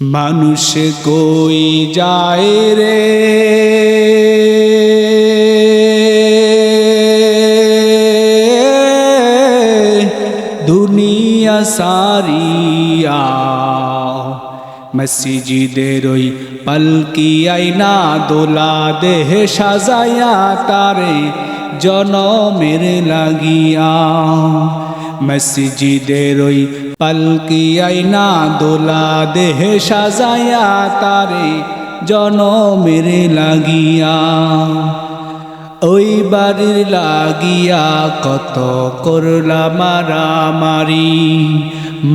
মানুষ কই যায় রে? দুনিয়া সারিয়া মসজিদের ওই পালকি আইনা দোলা দেহে সাজায়া তারে জনমের লাগিয়া মসজিদের ওই পালকি আইনা দোলা দেহে সাজায়া তারে জনমের লাগিয়া। ওই বাড়ির লাগিয়া কত করলা মারামারি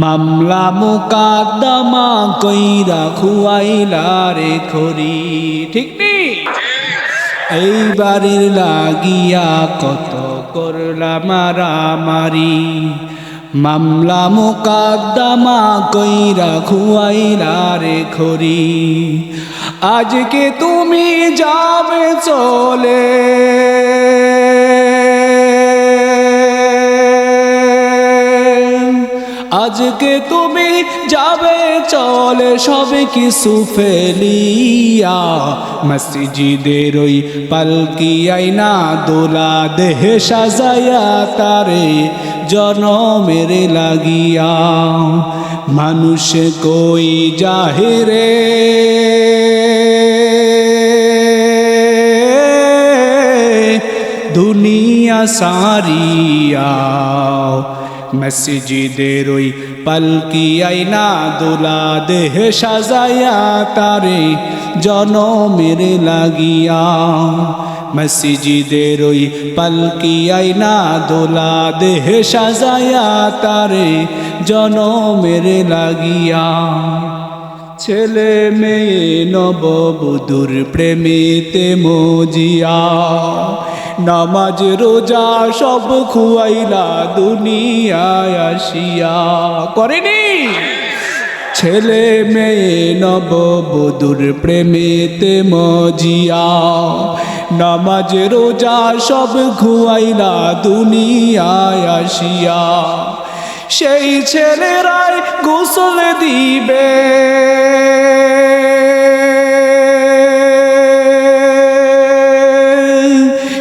মামলা মুকাদ্দমা কইরা খুয়াইলা রে খরি ঠিক নেই? এই বাড়ির লাগিয়া কত করলা মারামারি। মামলা মোকাদ্দামা কইরা খুয়াইলা রে খরি আজকে তুমি যাবে চলে। আজকে তুমি যাবে চলে সবে কিছু ফেলিয়া। মসজিদের ওই পালকি আইনা দোলা দেহে সাজায়া তারে জনমের লাগিয়া। মানুষ কই জাহিরে দুনিয়া সারিয়া। মসজিদের ওই পালকি আইনা দোলা দেহ সাজায়া তারে জনমের লাগিয়া। মসজিদের ওই পালকি আইনা দোলা দেহ সাজায়া তারে জনমের লাগিয়া। ছেলে মেয়ে নববধূর প্রেমেতে মজিয়া। নামাজ, রোজা সব খুয়াইলা দুনিয়ায় আসিয়া। করেনি? ছেলে মেয়ে নববধূর প্রেমেতে মজিয়া। নামাজ, রোজা সব খুয়াইলা দুনিয়ায় আসিয়া। সেই ছেলেরাই গোসল দিবে।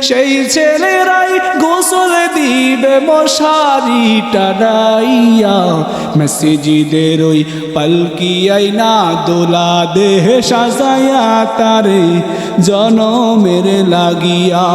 সেই ছেলেরাই গোসল দিবে, মশারি টানাইয়া। মসজিদের ওই পালকি আইনা দোলা দেহ সাজায়া তারে জনমের লাগিয়া।